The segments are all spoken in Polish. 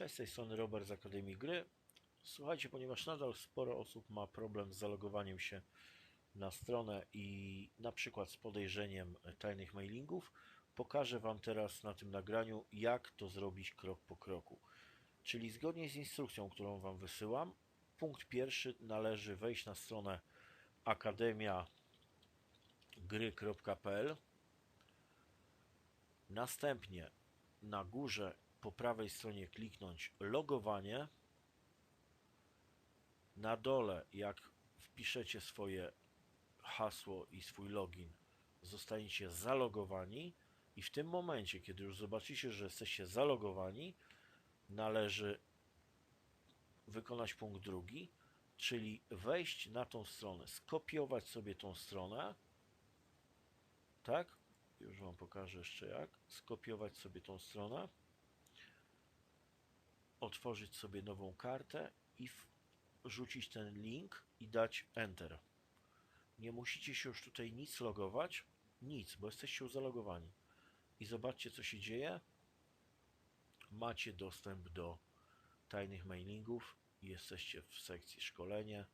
Cześć, z tej strony Robert z Akademii Gry. Słuchajcie, ponieważ nadal sporo osób ma problem z zalogowaniem się na stronę i na przykład z podejrzeniem tajnych mailingów, pokażę Wam teraz na tym nagraniu, jak to zrobić krok po kroku. Czyli zgodnie z instrukcją, którą Wam wysyłam, punkt pierwszy należy wejść na stronę akademiagry.pl Następnie na górze po prawej stronie kliknąć logowanie. Na dole, jak wpiszecie swoje hasło i swój login, zostaniecie zalogowani i w tym momencie, kiedy już zobaczycie, że jesteście zalogowani, należy wykonać punkt drugi, czyli wejść na tą stronę, skopiować sobie tą stronę, tak? Już Wam pokażę jeszcze jak. Skopiować sobie tą stronę otworzyć sobie nową kartę i wrzucić ten link i dać Enter. Nie musicie się już tutaj nic logować, nic, bo jesteście zalogowani. I zobaczcie, co się dzieje. Macie dostęp do tajnych mailingów, jesteście w sekcji szkolenie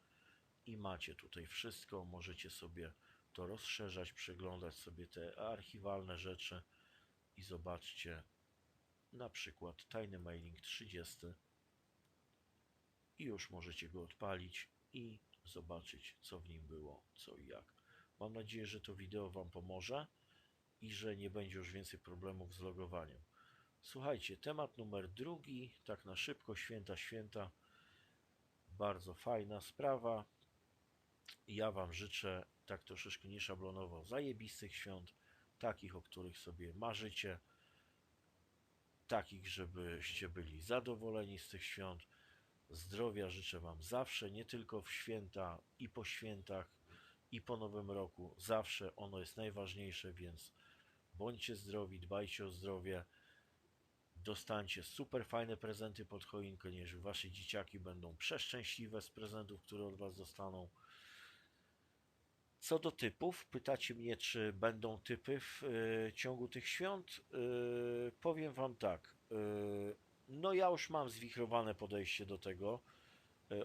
i macie tutaj wszystko. Możecie sobie to rozszerzać, przeglądać sobie te archiwalne rzeczy i zobaczcie, na przykład tajny mailing 30 i już możecie go odpalić i zobaczyć co w nim było, co i jak. Mam nadzieję, że to wideo Wam pomoże i że nie będzie już więcej problemów z logowaniem. Słuchajcie, temat numer drugi, tak na szybko, święta, święta. Bardzo fajna sprawa. Ja Wam życzę tak troszeczkę nieszablonowo zajebistych świąt, takich, o których sobie marzycie takich, żebyście byli zadowoleni z tych świąt. Zdrowia życzę Wam zawsze, nie tylko w święta i po świętach i po Nowym Roku. Zawsze ono jest najważniejsze, więc bądźcie zdrowi, dbajcie o zdrowie. Dostańcie super fajne prezenty pod choinkę, niż Wasze dzieciaki będą przeszczęśliwe z prezentów, które od Was dostaną. Co do typów, pytacie mnie, czy będą typy w y, ciągu tych świąt. Y, powiem Wam tak. Y, no, ja już mam zwichrowane podejście do tego.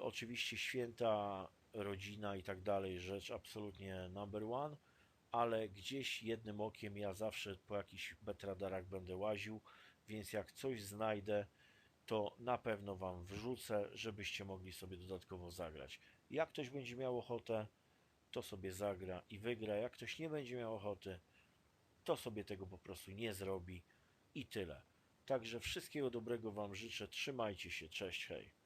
Oczywiście święta, rodzina i tak dalej, rzecz absolutnie number one, ale gdzieś jednym okiem ja zawsze po jakichś betradarach będę łaził, więc jak coś znajdę, to na pewno Wam wrzucę, żebyście mogli sobie dodatkowo zagrać. Jak ktoś będzie miał ochotę, to sobie zagra i wygra. Jak ktoś nie będzie miał ochoty, to sobie tego po prostu nie zrobi i tyle. Także wszystkiego dobrego Wam życzę. Trzymajcie się. Cześć, hej.